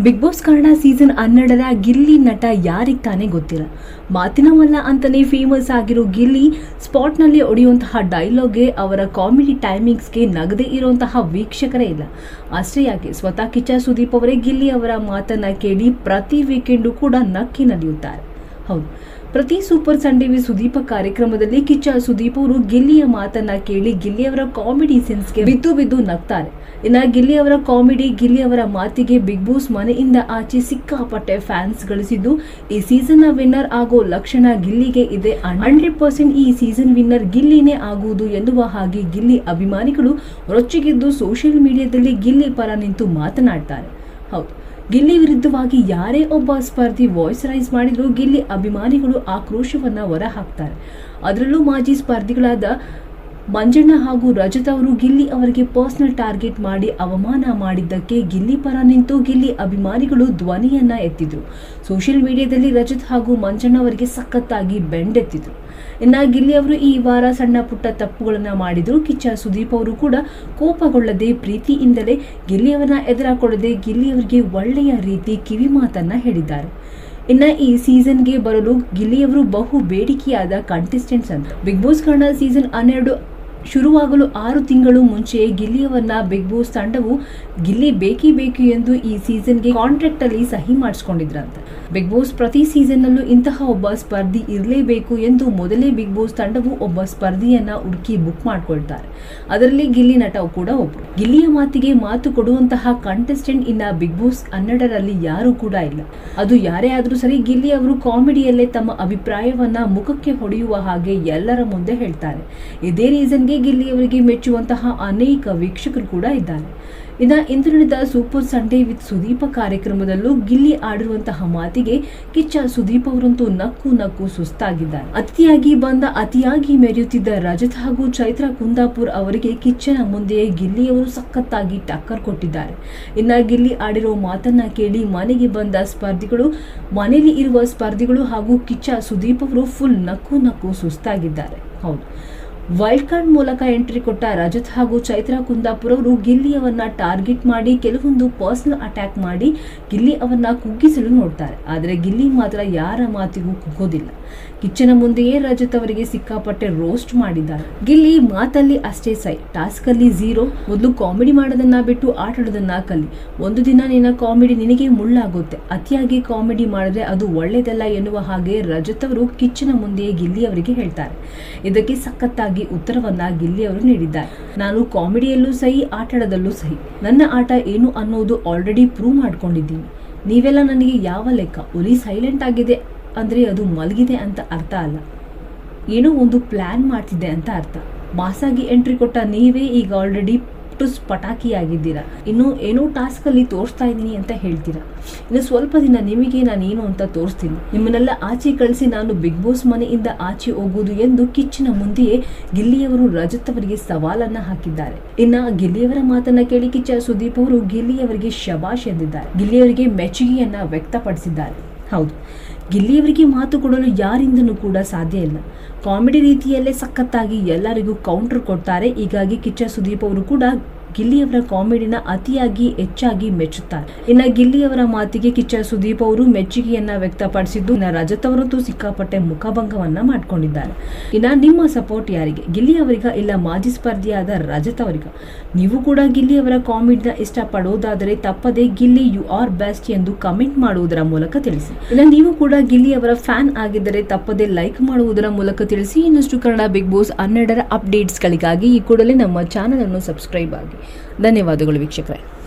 Big Boss Kannada season ಹನ್ನೆರಡರ ಗಿಲ್ಲಿ ನಟ ಯಾರಿಗೆ ತಾನೇ ಗೊತ್ತಿಲ್ಲ. ಮಾತಿನವಲ್ಲ ಅಂತಲೇ ಫೇಮಸ್ ಆಗಿರೋ ಗಿಲ್ಲಿ ಸ್ಪಾಟ್ನಲ್ಲಿ ಹೊಡೆಯುವಂತಹ ಡೈಲಾಗ್ಗೆ ಅವರ ಕಾಮಿಡಿ ಟೈಮಿಂಗ್ಸ್ಗೆ ನಗದೇ ಇರುವಂತಹ ವೀಕ್ಷಕರೇ ಇಲ್ಲ. ಅಷ್ಟೇ ಯಾಕೆ, ಸ್ವತಃ ಕಿಚ್ಚ ಸುದೀಪ್ ಅವರೇ ಗಿಲ್ಲಿ ಅವರ ಮಾತನ್ನು ಕೇಳಿ ಪ್ರತಿ ವೀಕೆಂಡು ಕೂಡ ನಕ್ಕಿ ನಲಿಯುತ್ತಾರೆ. ಹೌದು. ಪ್ರತಿ ಸೂಪರ್ ಸಂಡೇ ವಿ ಸುದೀಪ ಕಾರ್ಯಕ್ರಮದಲ್ಲಿ ಕಿಚ್ಚ ಸುದೀಪ್ ಅವರು ಗಿಲ್ಲಿಯ ಮಾತನ್ನ ಕೇಳಿ ಗಿಲ್ಲಿಯವರ ಕಾಮಿಡಿ ಸೆನ್ಸ್ಗೆ ಬಿದ್ದು ಬಿದ್ದು ನಗ್ತಾರೆ. ಇನ್ನ ಗಿಲ್ಲಿಯವರ ಕಾಮಿಡಿ ಗಿಲ್ಲಿಯವರ ಮಾತಿಗೆ ಬಿಗ್ ಬಾಸ್ ಮನೆಯಿಂದ ಆಚೆ ಸಿಕ್ಕಾಪಟ್ಟೆ ಫ್ಯಾನ್ಸ್ ಗಳಿಸಿದ್ದು, ಈ ಸೀಸನ್ನ ವಿನ್ನರ್ ಆಗೋ ಲಕ್ಷಣ ಗಿಲ್ಲಿಗೆ ಇದೆ. ಹಂಡ್ರೆಡ್ ಪರ್ಸೆಂಟ್ ಈ ಸೀಸನ್ ವಿನ್ನರ್ ಗಿಲ್ಲಿನೇ ಆಗುವುದು ಎನ್ನುವ ಹಾಗೆ ಗಿಲ್ಲಿ ಅಭಿಮಾನಿಗಳು ರೊಚ್ಚಿಗೆದ್ದು ಸೋಷಿಯಲ್ ಮೀಡಿಯಾದಲ್ಲಿ ಗಿಲ್ಲಿ ಪರ ನಿಂತು ಮಾತನಾಡ್ತಾರೆ. ಹೌದು. ಗಿಲ್ಲಿ ವಿರುದ್ಧವಾಗಿ ಯಾರೇ ಒಬ್ಬ ಸ್ಪರ್ಧಿ ವಾಯ್ಸ್ ರೈಸ್ ಮಾಡಿದರೂ ಗಿಲ್ಲಿ ಅಭಿಮಾನಿಗಳು ಆಕ್ರೋಶವನ್ನ ಹೊರಹಾಕ್ತಾರೆ. ಅದರಲ್ಲೂ ಮಾಜಿ ಸ್ಪರ್ಧಿಗಳಾದ ಮಂಜಣ್ಣ ಹಾಗೂ ರಜತ್ ಅವರು ಗಿಲ್ಲಿ ಅವರಿಗೆ ಪರ್ಸನಲ್ ಟಾರ್ಗೆಟ್ ಮಾಡಿ ಅವಮಾನ ಮಾಡಿದ್ದಕ್ಕೆ ಗಿಲ್ಲಿ ಪರ ನಿಂತು ಗಿಲ್ಲಿ ಅಭಿಮಾನಿಗಳು ಧ್ವನಿಯನ್ನ ಎತ್ತಿದ್ರು. ಸೋಷಿಯಲ್ ಮೀಡಿಯಾದಲ್ಲಿ ರಜತ್ ಹಾಗೂ ಮಂಜಣ್ಣ ಅವರಿಗೆ ಸಖತ್ತಾಗಿ ಬೆಂಡೆತ್ತಿದ್ರು. ಇನ್ನ ಗಿಲ್ಲಿ ಅವರು ಈ ವಾರ ಸಣ್ಣ ಪುಟ್ಟ ತಪ್ಪುಗಳನ್ನು ಮಾಡಿದ್ರು. ಕಿಚ್ಚ ಸುದೀಪ್ ಅವರು ಕೂಡ ಕೋಪಗೊಳ್ಳದೆ ಪ್ರೀತಿಯಿಂದಲೇ ಗಿಲ್ಲಿಯವರನ್ನ ಎದುರಾಕೊಳ್ಳದೆ ಗಿಲ್ಲಿ ಅವರಿಗೆ ಒಳ್ಳೆಯ ರೀತಿ ಕಿವಿ ಮಾತನ್ನ ಹೇಳಿದ್ದಾರೆ. ಇನ್ನ ಈ ಸೀಸನ್ಗೆ ಬರಲು ಗಿಲ್ಲಿಯವರು ಬಹು ಬೇಡಿಕೆಯಾದ ಕಂಟೆಸ್ಟೆಂಟ್ಸ್ ಅಂತ. ಬಿಗ್ ಬಾಸ್ ಕನ್ನಡ ಸೀಸನ್ ಹನ್ನೆರಡು ಶುರುವಾಗಲು ಆರು ತಿಂಗಳು ಮುಂಚೆ ಗಿಲ್ಲಿಯವನ್ನ ಬಿಗ್ ಬಾಸ್ ತಂಡವು ಗಿಲ್ಲಿ ಬೇಕೇ ಬೇಕು ಎಂದು ಈ ಸೀಸನ್ಗೆ ಕಾಂಟ್ರಾಕ್ಟ್ ಅಲ್ಲಿ ಸಹಿ ಮಾಡಿಸ್ಕೊಂಡಿದ್ರಂತೆ. ಬಿಗ್ ಬಾಸ್ ಪ್ರತಿ ಸೀಸನ್ ನಲ್ಲೂ ಇಂತಹ ಒಬ್ಬ ಸ್ಪರ್ಧಿ ಇರಲೇಬೇಕು ಎಂದು ಮೊದಲೇ ಬಿಗ್ ಬಾಸ್ ತಂಡವು ಒಬ್ಬ ಸ್ಪರ್ಧಿಯನ್ನ ಹುಡುಕಿ ಬುಕ್ ಮಾಡ್ಕೊಳ್ತಾರೆ. ಅದರಲ್ಲಿ ಗಿಲ್ಲಿ ನಟ ಕೂಡ ಒಬ್ರು. ಗಿಲ್ಲಿಯ ಮಾತಿಗೆ ಮಾತು ಕೊಡುವಂತಹ ಕಂಟೆಸ್ಟೆಂಟ್ ಇನ್ನ ಬಿಗ್ ಬಾಸ್ ಹನ್ನೆರಡರಲ್ಲಿ ಯಾರು ಕೂಡ ಇಲ್ಲ. ಅದು ಯಾರೇ ಆದ್ರೂ ಸರಿ ಗಿಲ್ಲಿ ಅವರು ಕಾಮಿಡಿಯಲ್ಲೇ ತಮ್ಮ ಅಭಿಪ್ರಾಯವನ್ನ ಮುಖಕ್ಕೆ ಹೊಡೆಯುವ ಹಾಗೆ ಎಲ್ಲರ ಮುಂದೆ ಹೇಳ್ತಾರೆ. ಇದೇ ರೀಸನ್ಗೆ ಗಿಲ್ಲಿ ಅವರಿಗೆ ಮೆಚ್ಚುವಂತಹ ಅನೇಕ ವೀಕ್ಷಕರು ಕೂಡ ಇದ್ದಾರೆ. ಇನ್ನು ಇಂದು ನಡೆದ ಸೂಪರ್ ಸಂಡೇ ವಿತ್ ಸುದೀಪ ಕಾರ್ಯಕ್ರಮದಲ್ಲೂ ಗಿಲ್ಲಿ ಆಡಿರುವಂತಹ ಮಾತಿಗೆ ಕಿಚ್ಚ ಸುದೀಪ್ ಅವರಂತೂ ನಕ್ಕು ನಕ್ಕು ಸುಸ್ತಾಗಿದ್ದಾರೆ. ಅತಿಯಾಗಿ ಬಂದ, ಅತಿಯಾಗಿ ಮೆರೆಯುತ್ತಿದ್ದ ರಜತ್ ಹಾಗೂ ಚೈತ್ರ ಕುಂದಾಪುರ್ ಅವರಿಗೆ ಕಿಚ್ಚನ ಮುಂದೆಯೇ ಗಿಲ್ಲಿಯವರು ಸಖತ್ತಾಗಿ ಟಕ್ಕರ್ ಕೊಟ್ಟಿದ್ದಾರೆ. ಇನ್ನು ಗಿಲ್ಲಿ ಆಡಿರೋ ಮಾತನ್ನ ಕೇಳಿ ಮನೆಗೆ ಬಂದ ಸ್ಪರ್ಧಿಗಳು, ಮನೆಯಲ್ಲಿ ಇರುವ ಸ್ಪರ್ಧಿಗಳು ಹಾಗೂ ಕಿಚ್ಚ ಸುದೀಪ್ ಅವರು ಫುಲ್ ನಕ್ಕು ನಕ್ಕು ಸುಸ್ತಾಗಿದ್ದಾರೆ. ಹೌದು. ವೈಲ್ಡ್ ಕಾರ್ಡ್ ಮೂಲಕ ಎಂಟ್ರಿ ಕೊಟ್ಟ ರಜತ್ ಹಾಗೂ ಚೈತ್ರಾ ಕುಂದಾಪುರ್ ಅವರು ಗಿಲ್ಲಿಯವನ್ನ ಟಾರ್ಗೆಟ್ ಮಾಡಿ ಕೆಲವೊಂದು ಪರ್ಸನಲ್ ಅಟ್ಯಾಕ್ ಮಾಡಿ ಗಿಲ್ಲಿ ಅವನ್ನ ಕುಗ್ಗಿಸಲು ನೋಡ್ತಾರೆ. ಆದರೆ ಗಿಲ್ಲಿ ಮಾತ್ರ ಯಾರ ಮಾತಿಗೂ ಕುಗ್ಗೋದಿಲ್ಲ. ಕಿಚ್ಚನ ಮುಂದೆಯೇ ರಜತ್ ಅವರಿಗೆ ಸಿಕ್ಕಾಪಟ್ಟೆ ರೋಸ್ಟ್ ಮಾಡಿದ್ದಾರೆ. ಗಿಲ್ಲಿ ಮಾತಲ್ಲಿ ಅಷ್ಟೇ ಸೈ. ಟಾಸ್ಕ್ ಅಲ್ಲಿ ಝೀರೋ. ಮೊದಲು ಕಾಮಿಡಿ ಮಾಡೋದನ್ನ ಬಿಟ್ಟು ಆಟಾಡೋದನ್ನ ಕಲಿ. ಒಂದು ದಿನ ನಿನ್ನ ಕಾಮಿಡಿ ನಿನಗೆ ಮುಳ್ಳಾಗುತ್ತೆ. ಅತಿಯಾಗಿ ಕಾಮಿಡಿ ಮಾಡಿದ್ರೆ ಅದು ಒಳ್ಳೇದಲ್ಲ ಎನ್ನುವ ಹಾಗೆ ರಜತ್ ಅವರು ಕಿಚ್ಚನ ಮುಂದೆಯೇ ಗಿಲ್ಲಿ ಅವರಿಗೆ ಹೇಳ್ತಾರೆ. ಇದಕ್ಕೆ ಸಖತ್ತಾಗಿ ಉತ್ತರವನ್ನ ಗಿಲ್ಲಿ ಅವರು ನೀಡಿದ್ದಾರೆ. ನಾನು ಕಾಮಿಡಿಯಲ್ಲೂ ಸಹಿ, ಆಟಾಡದಲ್ಲೂ ಸಹಿ. ನನ್ನ ಆಟ ಏನು ಅನ್ನೋದು ಆಲ್ರೆಡಿ ಪ್ರೂವ್ ಮಾಡ್ಕೊಂಡಿದ್ದೀನಿ. ನೀವೆಲ್ಲ ನನಗೆ ಯಾವ ಲೆಕ್ಕ? ಒಲಿ ಸೈಲೆಂಟ್ ಆಗಿದೆ ಅಂದರೆ ಅದು ಮಲಗಿದೆ ಅಂತ ಅರ್ಥ ಅಲ್ಲ. ಏನೋ ಒಂದು ಪ್ಲ್ಯಾನ್ ಮಾಡ್ತಿದೆ ಅಂತ ಅರ್ಥ. ಮಾಸಾಗಿ ಎಂಟ್ರಿ ಕೊಟ್ಟ ನೀವೇ ಈಗ ಆಲ್ರೆಡಿ ಟುಸ್ ಪಟಾಕಿ ಆಗಿದ್ದೀರಾ ಇನ್ನು ಏನೋ ಟಾಸ್ಕಲ್ಲಿ ತೋರಿಸ್ತಾ ಇದ್ದೀನಿ ಅಂತ ಹೇಳ್ತೀರಾ? ಇನ್ನು ಸ್ವಲ್ಪ ದಿನ ನಿಮಗೆ ನಾನೇನು ಅಂತ ತೋರಿಸ್ತೀನಿ. ನಿಮ್ಮನ್ನೆಲ್ಲ ಆಚೆ ಕಳಿಸಿ ನಾನು ಬಿಗ್ ಬಾಸ್ ಮನೆಯಿಂದ ಆಚೆ ಹೋಗುವುದು ಎಂದು ಕಿಚ್ಚಿನ ಮುಂದೆಯೇ ಗಿಲ್ಲಿಯವರು ರಜತ್ ಅವರಿಗೆ ಸವಾಲನ್ನ ಹಾಕಿದ್ದಾರೆ. ಇನ್ನ ಗಿಲ್ಲಿಯವರ ಮಾತನ್ನ ಕೇಳಿ ಕಿಚ್ಚ ಸುದೀಪ್ ಅವರು ಗಿಲ್ಲಿಯವರಿಗೆ ಶಬಾಷ್ ಎಂದಿದ್ದಾರೆ. ಗಿಲ್ಲಿಯವರಿಗೆ ಮೆಚ್ಚುಗೆಯನ್ನ ವ್ಯಕ್ತಪಡಿಸಿದ್ದಾರೆ. ಹೌದು. ಗಿಲ್ಲಿಯವರಿಗೆ ಮಾತು ಕೊಡಲು ಯಾರಿಂದನೂ ಕೂಡ ಸಾಧ್ಯ ಇಲ್ಲ. ಕಾಮಿಡಿ ರೀತಿಯಲ್ಲೇ ಸಖತ್ತಾಗಿ ಎಲ್ಲರಿಗೂ ಕೌಂಟರ್ ಕೊಡ್ತಾರೆ. ಹೀಗಾಗಿ ಕಿಚ್ಚ ಸುದೀಪ್ ಅವರು ಕೂಡ ಗಿಲ್ಲಿಯವರ ಕಾಮಿಡಿನ ಅತಿಯಾಗಿ ಹೆಚ್ಚಾಗಿ ಮೆಚ್ಚುತ್ತಾರೆ. ಇನ್ನ ಗಿಲ್ಲಿಯವರ ಮಾತಿಗೆ ಕಿಚ್ಚ ಸುದೀಪ್ ಅವರು ಮೆಚ್ಚುಗೆಯನ್ನ ವ್ಯಕ್ತಪಡಿಸಿದ್ದು, ಇನ್ನ ರಜತ್ ಅವರಂತೂ ಸಿಕ್ಕಾಪಟ್ಟೆ ಮುಖಭಂಗವನ್ನ ಮಾಡ್ಕೊಂಡಿದ್ದಾರೆ. ಇನ್ನ ನಿಮ್ಮ ಸಪೋರ್ಟ್ ಯಾರಿಗೆ? ಗಿಲ್ಲಿ ಅವರಿಗ ಇಲ್ಲ ಮಾಜಿ ಸ್ಪರ್ಧಿಯಾದ ರಜತ್ ಅವರಿಗ? ನೀವು ಕೂಡ ಗಿಲ್ಲಿಯವರ ಕಾಮಿಡಿನ ಇಷ್ಟಪಡೋದಾದರೆ ತಪ್ಪದೆ ಗಿಲ್ಲಿ ಯು ಆರ್ ಬೆಸ್ಟ್ ಎಂದು ಕಮೆಂಟ್ ಮಾಡುವುದರ ಮೂಲಕ ತಿಳಿಸಿ. ಇನ್ನ ನೀವು ಕೂಡ ಗಿಲ್ಲಿಯವರ ಫ್ಯಾನ್ ಆಗಿದ್ದರೆ ತಪ್ಪದೆ ಲೈಕ್ ಮಾಡುವುದರ ಮೂಲಕ ತಿಳಿಸಿ. ಇನ್ನಷ್ಟು ಕನ್ನಡ ಬಿಗ್ ಬಾಸ್ ಹನ್ನೆರಡರ ಅಪ್ಡೇಟ್ಸ್ಗಳಿಗಾಗಿ ಈ ಕೂಡಲೇ ನಮ್ಮ ಚಾನಲ್ ಅನ್ನು ಸಬ್ಸ್ಕ್ರೈಬ್ ಆಗಿ. ಧನ್ಯವಾದಗಳು ವೀಕ್ಷಕರೇ.